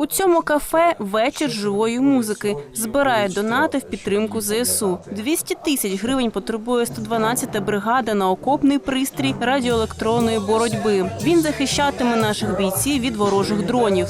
У цьому кафе вечір живої музики збирає донати в підтримку ЗСУ. 200 тисяч гривень потребує 112-та бригада на окопний пристрій радіоелектронної боротьби. Він захищатиме наших бійців від ворожих дронів.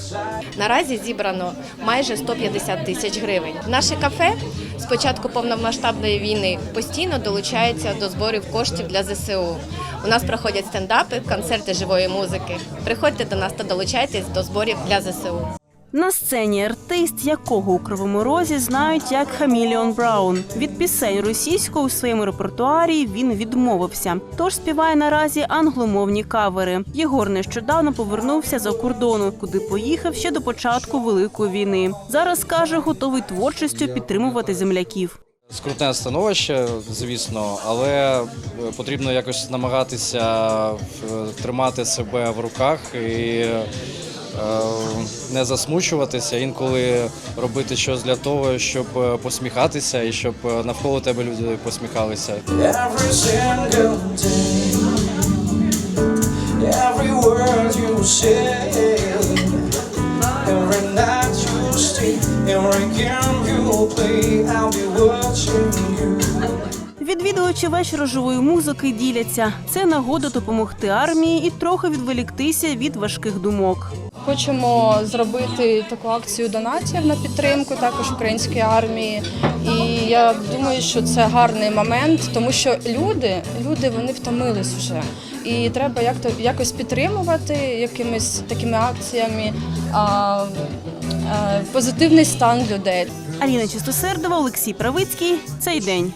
Наразі зібрано майже 150 тисяч гривень. Наше кафе з початку повномасштабної війни постійно долучається до зборів коштів для ЗСУ. У нас проходять стендапи, концерти живої музики. Приходьте до нас та долучайтесь до зборів для ЗСУ. На сцені артист, якого у кривому розі знають як Хаміліон Браун. Від пісень російською у своєму репертуарі він відмовився. Тож співає наразі англомовні кавери. Єгор нещодавно повернувся за кордону, куди поїхав ще до початку великої війни. Зараз каже, готовий творчістю підтримувати земляків. Скрутне становище, звісно, але е, потрібно якось намагатися е, тримати себе в руках і не засмучуватися, інколи робити щось для того, щоб е, посміхатися і щоб е, навколо тебе люди посміхалися. Every night you stay, every game you play, I'll be watching. Відвідувачі вечора живої музики діляться. Це нагода допомогти армії і трохи відволіктися від важких думок. Хочемо зробити таку акцію донатів на підтримку також української армії. І я думаю, що це гарний момент, тому що люди, люди вони втомились вже. І треба як якось підтримувати якимись такими акціями а, а, позитивний стан людей. Аліна Чистосердова, Олексій Правицький. Цей день.